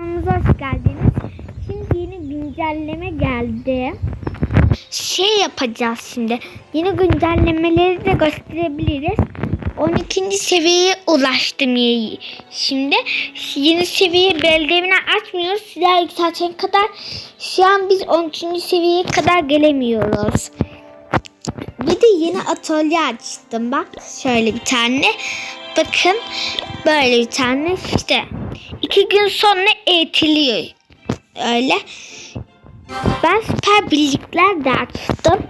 Kanalımıza hoş geldiniz. Şimdi yeni güncelleme geldi. Şey yapacağız şimdi. Yeni güncellemeleri de gösterebiliriz. 12. seviyeye ulaştım şimdi. Yeni seviye beldevini açmıyoruz. Silah yükseltene kadar şu an biz 13. seviyeye kadar gelemiyoruz. Bir de yeni atölye açtım bak. Şöyle bir tane. Bakın böyle bir tane işte. İki gün sonra eğitiliyor. Öyle. Ben süper birlikler de açtım.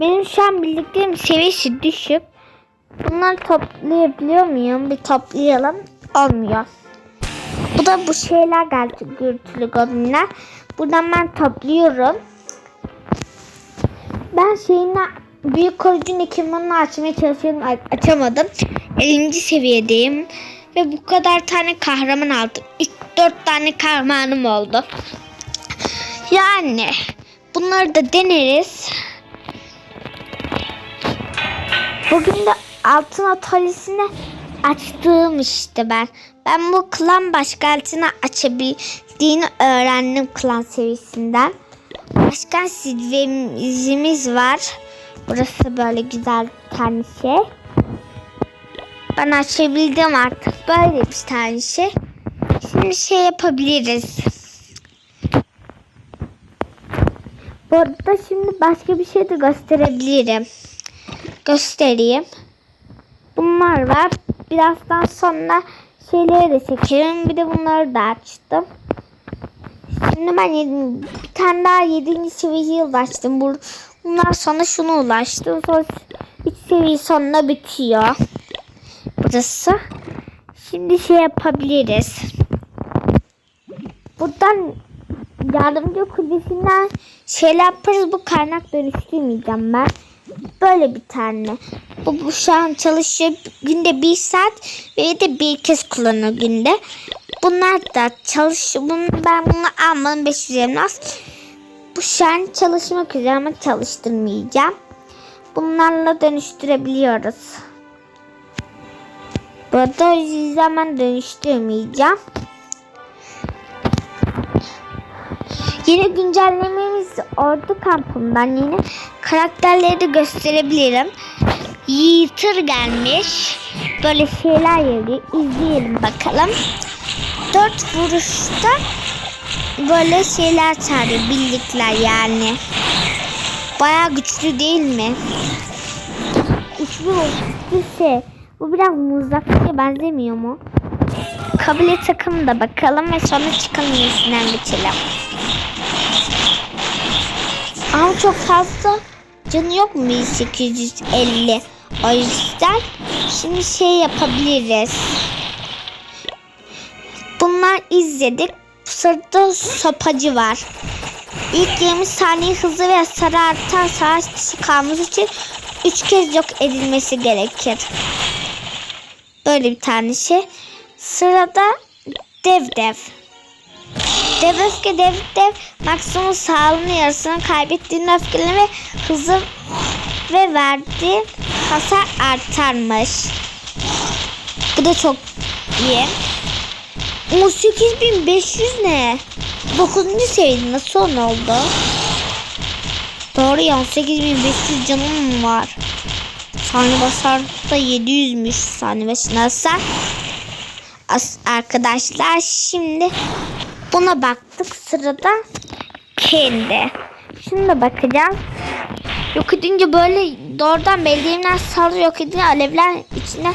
Benim şu an birliklerim seviyesi düşük. Bunları toplayabiliyor muyum? Bir toplayalım. Olmuyor. Bu da bu şeyler geldi. Gürültülü goblinler. Buradan ben topluyorum. Ben şeyini büyük koruyucunun ekipmanını açmaya çalışıyorum. Açamadım. 50. seviyedeyim. Ve bu kadar tane kahraman aldım. İlk 4 tane kahramanım oldu. Yani bunları da deneriz. Bugün de altın atölyesini açtığım işte ben. Ben bu klan başkentini açabildiğini öğrendim klan seviyesinden. Başkan zirvemiz var. Burası böyle güzel bir tane şey. Ben açabildim artık böyle bir tane şey. Şimdi şey yapabiliriz. Bu arada şimdi başka bir şey de gösterebilirim. Göstereyim. Bunlar var. Birazdan sonra şeyleri de çekerim. Bir de bunları da açtım. Şimdi ben yedi- bir tane daha 7. seviyeye ulaştım. Bu- Bundan sonra şuna ulaştım. Sonra 3 seviye sonuna bitiyor. Burası. Şimdi şey yapabiliriz. Buradan yardımcı kulübesinden şeyler yaparız. Bu kaynak dönüştürmeyeceğim ben. Böyle bir tane. Bu, bu şu an çalışıyor. Günde bir saat ve de bir kez kullanıyor günde. Bunlar da çalışıyor. Bunu, ben bunu almadım 500 elmas. Bu şu an çalışmak üzere ama çalıştırmayacağım. Bunlarla dönüştürebiliyoruz. Burada o yüzden ben dönüştürmeyeceğim. Yeni güncellememiz ordu kampından yeni karakterleri gösterebilirim. Yiğitir gelmiş. Böyle şeyler geliyor. İzleyelim bakalım. Dört vuruşta böyle şeyler çağırıyor. Bildikler yani. Baya güçlü değil mi? Üçlü bir şey. Bu biraz mızrakçıya benzemiyor mu? Kabile takım da bakalım ve sonra çıkan iyisinden geçelim. Ama çok fazla canı yok mu 850? O yüzden şimdi şey yapabiliriz. Bunlar izledik. Bu sırada sopacı var. İlk 20 saniye hızlı ve hasarı artan savaş dışı kalması için 3 kez yok edilmesi gerekir. Böyle bir tane şey. Sırada dev dev. Dev öfke dev dev maksimum sağlığının yarısını kaybettiğinde öfkeli ve hızı ve verdiği hasar artarmış. Bu da çok iyi. 18500 ne? 9. seviyede nasıl oldu? Doğru ya 18500 canım var. Saniye basar da 700'müş saniye. As arkadaşlar şimdi buna baktık sırada kendi. Da bakacağız. Yok edince böyle doğrudan belediyeler saldırı yok edince alevler içine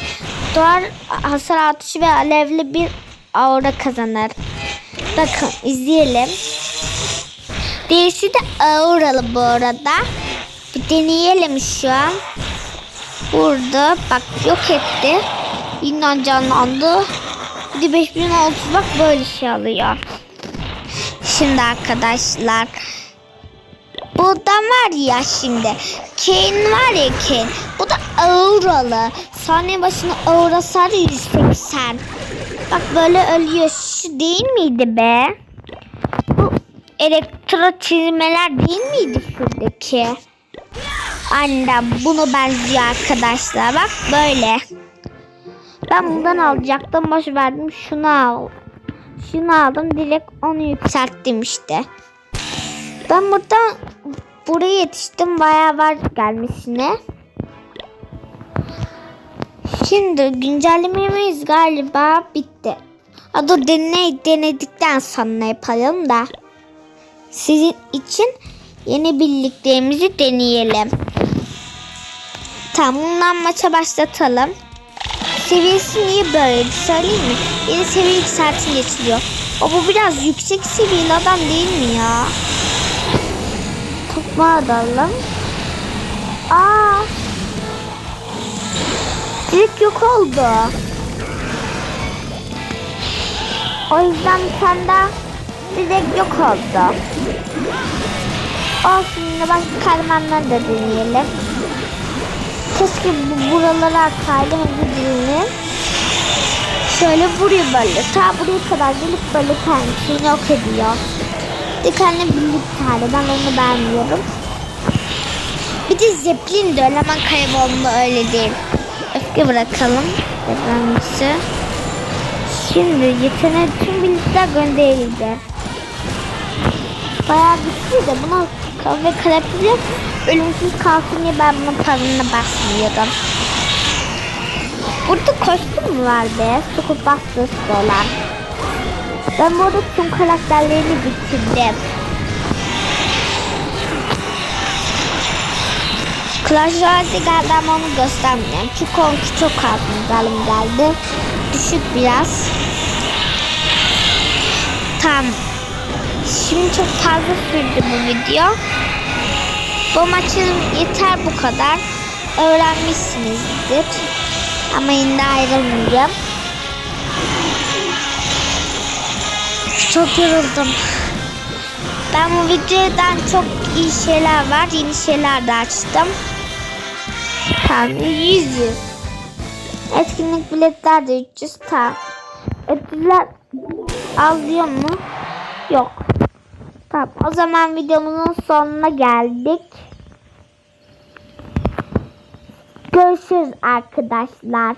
doğar hasar atışı ve alevli bir aura kazanır. Bakın izleyelim. Değişi de auralı bu arada. Bir deneyelim şu an. Burada bak yok etti. Yine canlandı. Bir de 5030 bak böyle şey alıyor. Şimdi arkadaşlar. Buradan var ya şimdi. Kane var ya Kane. Bu da auralı. Saniye başına aura sarı 180. Bak böyle ölüyor. Şu değil miydi be? Bu elektro çizmeler değil miydi şuradaki? Anne bunu benziyor arkadaşlar. Bak böyle. Ben bundan alacaktım. Boş verdim. Şunu al. Şunu aldım direkt onu yükselttim işte. Ben buradan buraya yetiştim bayağı var gelmesine. Şimdi güncellememiz galiba bitti. Ha dur deney denedikten sonra yapalım da. Sizin için yeni bildiklerimizi deneyelim. Tamam bundan maça başlatalım. Seviyesi niye böyle söyleyeyim mi? Yeni seviye yükseltin geçiliyor. O bu biraz yüksek seviyeli adam değil mi ya? Topma alalım. Aa. Direkt yok oldu. O yüzden daha direkt yok oldu. Olsun yine başka kahramanları da deneyelim. Keşke bu buralara atsaydım gücünü. Şöyle vuruyor böyle. Ta buraya kadar gelip böyle kendisini yok ediyor. Tane birlik tane. Ben onu beğenmiyorum. Bir de Zeppelin de öyle hemen kaybolma öyle değil. Öfke bırakalım. Depremcisi. Şimdi yetenek tüm birlikler gönderildi. Bayağı güçlü de buna ve kalabilir ölümsüz kalsın diye ben bunun parasına basmıyorum. Burada kostüm var be? Scoop Busters dolar. Ben burada tüm karakterlerini bitirdim. Clash Royale'de geldi ama onu göstermeyeceğim. Çünkü onunki çok galim geldi. Düşük biraz. Tamam. Şimdi çok fazla sürdü bu video. Bu maçın yeter bu kadar. Öğrenmişsinizdir. Ama yine ayrılmayacağım. Çok yoruldum. Ben bu videodan çok iyi şeyler var. Yeni şeyler de açtım. Tamam 100 Etkinlik biletler de 300 tamam. Ödüller alıyor mu? Yok. Tamam o zaman videomuzun sonuna geldik. Görüşürüz arkadaşlar.